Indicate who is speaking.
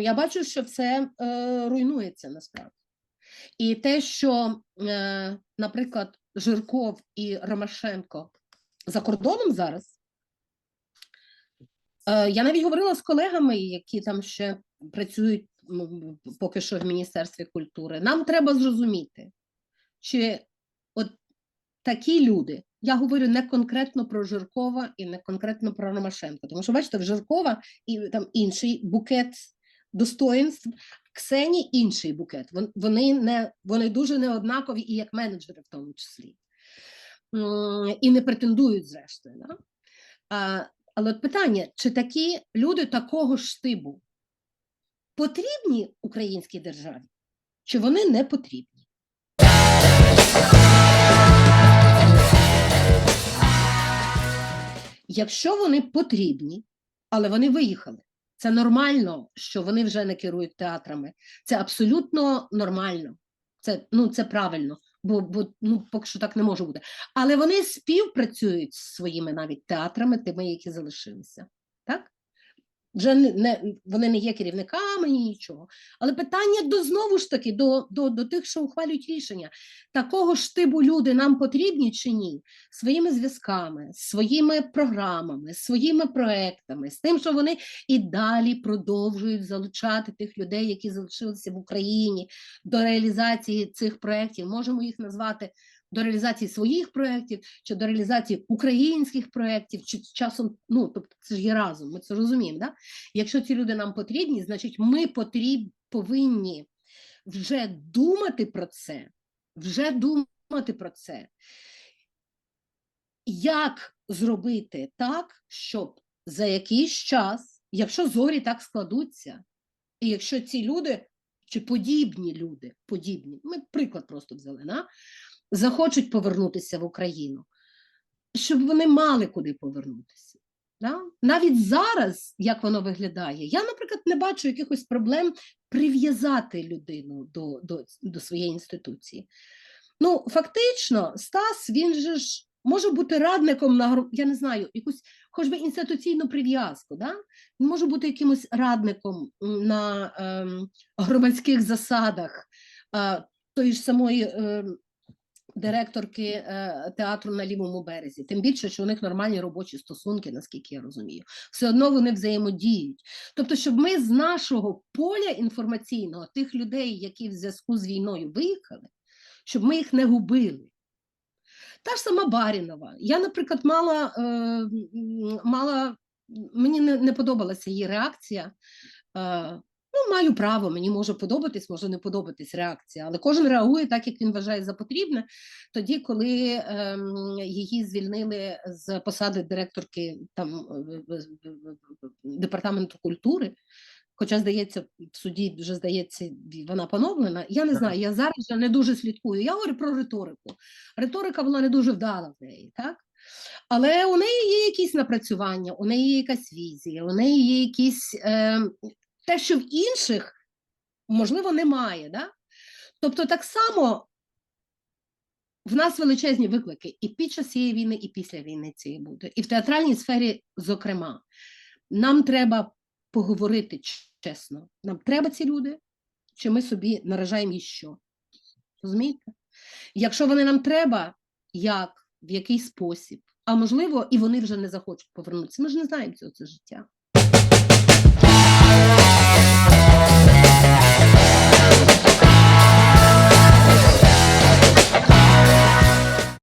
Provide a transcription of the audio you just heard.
Speaker 1: я бачу, що все е, руйнується насправді. І те, що, е, наприклад, Жирков і Ромашенко за кордоном зараз, е, я навіть говорила з колегами, які там ще працюють поки що в Міністерстві культури. Нам треба зрозуміти, чи от такі люди, я говорю не конкретно про Жиркова і не конкретно про Ромашенка, тому що бачите, в Жиркова і там інший букет достоїнств, Ксені інший букет. Вони не вони дуже неоднакові і як менеджери, в тому числі. І не претендують, зрештою. Да? А, але от питання: чи такі люди такого ж штибу потрібні українській державі, чи вони не потрібні? Якщо вони потрібні, але вони виїхали, це нормально, що вони вже не керують театрами. Це абсолютно нормально. Це, ну, це правильно, бо, бо ну, поки що так не може бути. Але вони співпрацюють з своїми навіть театрами, тими, які залишилися. Вже не, вони не є керівниками, ні нічого. Але питання до знову ж таки до, до, до тих, що ухвалюють рішення. Такого ж типу люди нам потрібні чи ні? Своїми зв'язками, своїми програмами, своїми проектами, з тим, що вони і далі продовжують залучати тих людей, які залишилися в Україні до реалізації цих проєктів. Можемо їх назвати до реалізації своїх проєктів чи до реалізації українських проєктів, чи часом, ну тобто це ж є разом, ми це розуміємо. Да? Якщо ці люди нам потрібні, значить ми потріб, повинні вже думати про це, вже думати про це. Як зробити так, щоб за якийсь час, якщо зорі так складуться, і якщо ці люди чи подібні люди, подібні, ми приклад просто взяли, на, захочуть повернутися в Україну, щоб вони мали куди повернутися. Да? Навіть зараз, як воно виглядає, я, наприклад, не бачу якихось проблем прив'язати людину до, до, до своєї інституції. Ну, фактично, Стас, він же ж може бути радником на я не знаю, якусь хоч би інституційну прив'язку. Да? Він може бути якимось радником на ем, громадських засадах е, тої ж самої ем, директорки е, театру на лівому березі. Тим більше, що у них нормальні робочі стосунки, наскільки я розумію. Все одно вони взаємодіють. Тобто, щоб ми з нашого поля інформаційного, тих людей, які в зв'язку з війною виїхали, щоб ми їх не губили. Та ж сама Барінова. Я, наприклад, мала, е, мала мені не, не подобалася її реакція. Ну, маю право, мені може подобатись, може не подобатись реакція, але кожен реагує так, як він вважає за потрібне. Тоді, коли ем, її звільнили з посади директорки там, е, департаменту культури. Хоча, здається, в суді вже здається, вона поновлена. Я не знаю, я зараз вже не дуже слідкую. Я говорю про риторику. Риторика була не дуже вдала в неї, так? Але у неї є якісь напрацювання, у неї є якась візія, у неї є якісь е, те, що в інших, можливо, немає. Да? Тобто, так само в нас величезні виклики і під час цієї війни, і після війни цієї буде. І в театральній сфері, зокрема, нам треба поговорити чесно. Нам треба ці люди, чи ми собі наражаємо їх що? Розумієте? Якщо вони нам треба, як, в який спосіб, а можливо, і вони вже не захочуть повернутися. Ми ж не знаємо цього це життя.